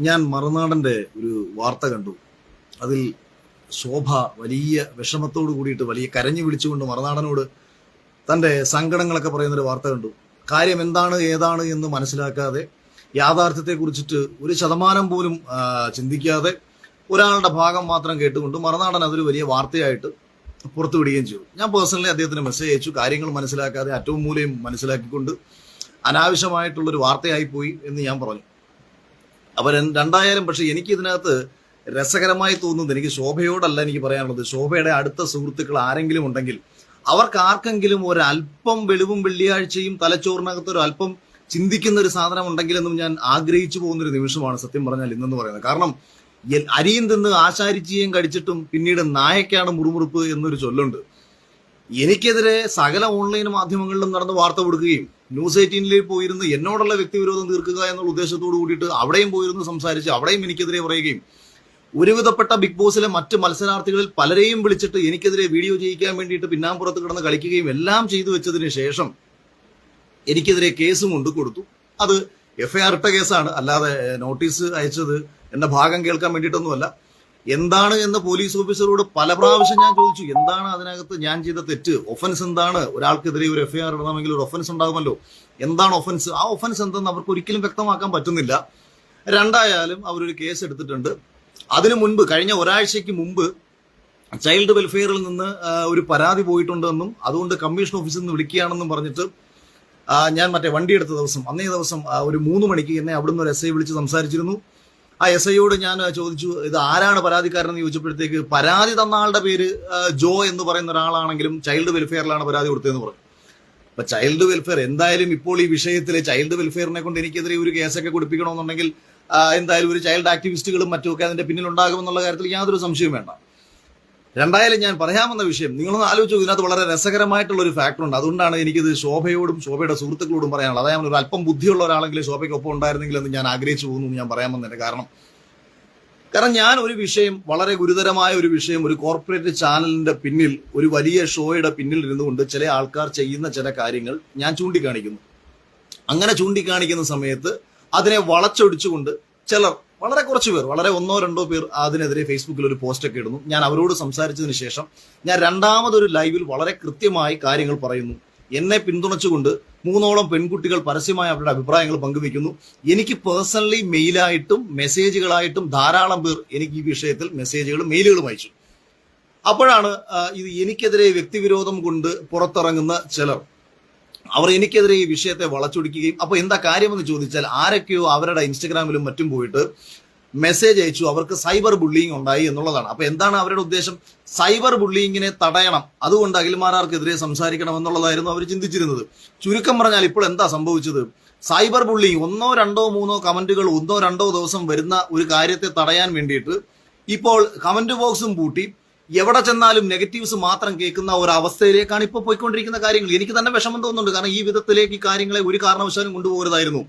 ഞാൻ മറുനാടന്റെ ഒരു വാർത്ത കണ്ടു. അതിൽ ശോഭ വലിയ വിഷമത്തോട് കൂടിയിട്ട് വലിയ കരഞ്ഞു വിളിച്ചുകൊണ്ട് മറുനാടനോട് തന്റെ സങ്കടങ്ങളൊക്കെ പറയുന്നൊരു വാർത്ത കണ്ടു. കാര്യം എന്താണ് ഏതാണ് എന്ന് മനസ്സിലാക്കാതെ യാഥാർത്ഥ്യത്തെ കുറിച്ചിട്ട് ഒരു ശതമാനം പോലും ചിന്തിക്കാതെ ഒരാളുടെ ഭാഗം മാത്രം കേട്ടുകൊണ്ട് മറുനാടൻ അതൊരു വലിയ വാർത്തയായിട്ട് പുറത്തുവിടുകയും ചെയ്തു. ഞാൻ പേഴ്സണലി അദ്ദേഹത്തിന് മെസ്സേജ് അയച്ചു. കാര്യങ്ങൾ മനസ്സിലാക്കാതെ അറ്റവും മൂലയും മനസ്സിലാക്കിക്കൊണ്ട് അനാവശ്യമായിട്ടുള്ളൊരു വാർത്തയായി പോയി എന്ന് ഞാൻ പറഞ്ഞു. ര- രണ്ടായാലും പക്ഷെ എനിക്ക് ഇതിനകത്ത് രസകരമായി തോന്നുന്നത് എനിക്ക് ശോഭയോടല്ല എനിക്ക് പറയാനുള്ളത്. ശോഭയുടെ അടുത്ത സുഹൃത്തുക്കൾ ആരെങ്കിലും ഉണ്ടെങ്കിൽ അവർക്ക് ആർക്കെങ്കിലും ഒരല്പം വെളിവും വെള്ളിയാഴ്ചയും തലച്ചോറിനകത്ത് ഒരു അല്പം ചിന്തിക്കുന്ന ഒരു സാധനം ഉണ്ടെങ്കിലെന്നും ഞാൻ ആഗ്രഹിച്ചു പോകുന്ന ഒരു നിമിഷമാണ് സത്യം പറഞ്ഞാൽ ഇന്നെന്ന് പറയുന്നത്. കാരണം അരിയും തിന്ന് ആശാരിച്ചിയും കടിച്ചിട്ടും പിന്നീട് നായക്കാണ് മുറുമുറുപ്പ് എന്നൊരു ചൊല്ലുണ്ട്. എനിക്കെതിരെ സകല ഓൺലൈൻ മാധ്യമങ്ങളിലും നടന്ന് വാർത്ത കൊടുക്കുകയും ന്യൂസ് എയ്റ്റീനിൽ പോയിരുന്ന് എന്നോടുള്ള വ്യക്തിവിരോധം തീർക്കുക എന്നുള്ള ഉദ്ദേശത്തോട് കൂടിയിട്ട് അവിടെയും പോയിരുന്ന് സംസാരിച്ച് അവിടെയും എനിക്കെതിരെ പറയുകയും ഒരുവിധപ്പെട്ട ബിഗ് ബോസിലെ മറ്റ് മത്സരാർത്ഥികളിൽ പലരെയും വിളിച്ചിട്ട് എനിക്കെതിരെ വീഡിയോ ചെയ്യിക്കാൻ വേണ്ടിയിട്ട് പിന്നാമ്പുറത്ത് കിടന്ന് കളിക്കുകയും എല്ലാം ചെയ്തു വെച്ചതിന് ശേഷം എനിക്കെതിരെ കേസും കൊണ്ട് കൊടുത്തു. അത് എഫ്ഐആർ ഇട്ട കേസാണ്. അല്ലാതെ നോട്ടീസ് അയച്ചത് എന്റെ ഭാഗം കേൾക്കാൻ വേണ്ടിയിട്ടൊന്നുമല്ല. എന്താണ് എന്ന് പോലീസ് ഓഫീസറോട് പല പ്രാവശ്യം ഞാൻ ചോദിച്ചു. എന്താണ് അതിനകത്ത് ഞാൻ ചെയ്ത തെറ്റ്? ഒഫൻസ് എന്താണ്? ഒരാൾക്കെതിരെ ഒരു എഫ്ഐആർ ഇടണമെങ്കിൽ ഒരു ഒഫൻസ് ഉണ്ടാകുമല്ലോ. എന്താണ് ഒഫൻസ്? ആ ഒഫൻസ് എന്തെന്ന് അവർക്ക് ഒരിക്കലും വ്യക്തമാക്കാൻ പറ്റുന്നില്ല. രണ്ടായാലും അവരൊരു കേസ് എടുത്തിട്ടുണ്ട്. അതിനു മുൻപ് കഴിഞ്ഞ ഒരാഴ്ചയ്ക്ക് മുമ്പ് ചൈൽഡ് വെൽഫെയറിൽ നിന്ന് ഒരു പരാതി പോയിട്ടുണ്ടെന്നും അതുകൊണ്ട് കമ്മീഷൻ ഓഫീസിൽ നിന്ന് വിളിക്കുകയാണെന്നും പറഞ്ഞിട്ട് ഞാൻ മറ്റേ വണ്ടി എടുത്ത ദിവസം അന്നേ ദിവസം ഒരു മൂന്ന് മണിക്ക് എന്നെ അവിടുന്ന് ഒരു എസ് ഐ വിളിച്ച് സംസാരിച്ചിരുന്നു. ആ എസ് ഐയോട് ഞാൻ ചോദിച്ചു ഇത് ആരാണ് പരാതിക്കാരനെന്ന് ചോദിച്ചപ്പോഴത്തേക്ക് പരാതി തന്ന ആളുടെ പേര് ജോ എന്ന് പറയുന്ന ഒരാളാണെങ്കിലും ചൈൽഡ് വെൽഫെയറിലാണ് പരാതി കൊടുത്തതെന്ന് പറഞ്ഞു. അപ്പൊ ചൈൽഡ് വെൽഫെയർ എന്തായാലും ഇപ്പോൾ ഈ വിഷയത്തിൽ ചൈൽഡ് വെൽഫെയറിനെ കൊണ്ട് എനിക്കെതിരെ ഒരു കേസൊക്കെ കൊടുപ്പിക്കണമെന്നുണ്ടെങ്കിൽ എന്തായാലും ഒരു ചൈൽഡ് ആക്ടിവിസ്റ്റുകളും മറ്റുമൊക്കെ അതിന്റെ പിന്നിൽ ഉണ്ടാകുമെന്നുള്ള കാര്യത്തിൽ യാതൊരു സംശയവും വേണ്ട. രണ്ടായാലും ഞാൻ പറയാമെന്ന വിഷയം. നിങ്ങളൊന്ന് ആലോചിച്ചു ഇതിനകത്ത് വളരെ രസകരമായിട്ടുള്ള ഒരു ഫാക്ടർ ഉണ്ട് അതുകൊണ്ടാണ് എനിക്കിത് ശോഭയോടും ശോഭയുടെ സുഹൃത്തുക്കളോടും പറയാനുള്ളത്. അതായത് ഒരു അല്പം ബുദ്ധിയുള്ള ഒരാളെങ്കിലും ശോഭയ്ക്കൊപ്പം ഉണ്ടായിരുന്നെങ്കിൽ എന്ന് ഞാൻ ആഗ്രഹിച്ചു പോകുന്നു ഞാൻ പറയാമെന്നതിന്റെ കാരണം. കാരണം ഞാൻ ഒരു വിഷയം വളരെ ഗുരുതരമായ ഒരു വിഷയം ഒരു കോർപ്പറേറ്റ് ചാനലിന്റെ പിന്നിൽ ഒരു വലിയ ഷോയുടെ പിന്നിൽ ഇരുന്നുകൊണ്ട് ചില ആൾക്കാർ ചെയ്യുന്ന ചില കാര്യങ്ങൾ ഞാൻ ചൂണ്ടിക്കാണിക്കുന്നു. അങ്ങനെ ചൂണ്ടിക്കാണിക്കുന്ന സമയത്ത് അതിനെ വളച്ചൊടിച്ചുകൊണ്ട് ചിലർ വളരെ കുറച്ച് പേർ വളരെ ഒന്നോ രണ്ടോ പേർ അതിനെതിരെ ഫേസ്ബുക്കിൽ ഒരു പോസ്റ്റ് ഒക്കെ ഇടുന്നു. ഞാൻ അവരോട് സംസാരിച്ചതിന് ശേഷം ഞാൻ രണ്ടാമതൊരു ലൈവിൽ വളരെ കൃത്യമായി കാര്യങ്ങൾ പറയുന്നു. എന്നെ പിന്തുണച്ചുകൊണ്ട് മൂന്നോളം പെൺകുട്ടികൾ പരസ്യമായി അവരുടെ അഭിപ്രായങ്ങൾ പങ്കുവെക്കുന്നു എനിക്ക് പേഴ്സണലി മെയിലായിട്ടും മെസ്സേജുകളായിട്ടും ധാരാളം പേർ എനിക്ക് ഈ വിഷയത്തിൽ മെസ്സേജുകളും മെയിലുകളും അയച്ചു. അപ്പോഴാണ് ഇത് എനിക്കെതിരെ വ്യക്തിവിരോധം കൊണ്ട് പുറത്തിറങ്ങുന്ന ചിലർ. അവർ എനിക്കെതിരെ ഈ വിഷയത്തെ വളച്ചൊടിക്കുകയും അപ്പൊ എന്താ കാര്യമെന്ന് ചോദിച്ചാൽ ആരൊക്കെയോ അവരുടെ ഇൻസ്റ്റഗ്രാമിലും മറ്റും പോയിട്ട് മെസ്സേജ് അയച്ചു അവർക്ക് സൈബർ ബുള്ളിങ് ഉണ്ടായി എന്നുള്ളതാണ്. അപ്പൊ എന്താണ് അവരുടെ ഉദ്ദേശം? സൈബർ ബുള്ളിങ്ങിനെ തടയണം. അതുകൊണ്ട് അഖിൽമാരാർക്കെതിരെ സംസാരിക്കണം എന്നുള്ളതായിരുന്നു അവർ ചിന്തിച്ചിരുന്നത്. ചുരുക്കം പറഞ്ഞാൽ ഇപ്പോൾ എന്താ സംഭവിച്ചത്? സൈബർ ബുള്ളിങ് ഒന്നോ രണ്ടോ മൂന്നോ കമന്റുകൾ ഒന്നോ രണ്ടോ ദിവസം വരുന്ന ഒരു കാര്യത്തെ തടയാൻ വേണ്ടിയിട്ട് ഇപ്പോൾ കമന്റ് ബോക്സും പൂട്ടി എവിടെ ചെന്നാലും നെഗറ്റീവ്സ് മാത്രം കേൾക്കുന്ന ഒരു അവസ്ഥയിലേക്കാണ് ഇപ്പോൾ പോയിക്കൊണ്ടിരിക്കുന്ന കാര്യങ്ങൾ. എനിക്ക് തന്നെ വിഷമം തോന്നുന്നുണ്ട്. കാരണം ഈ വിധത്തിലേക്ക് ഈ കാര്യങ്ങളെ ഒരു കാരണവശാലും കൊണ്ടുപോകരുതായിരുന്നു.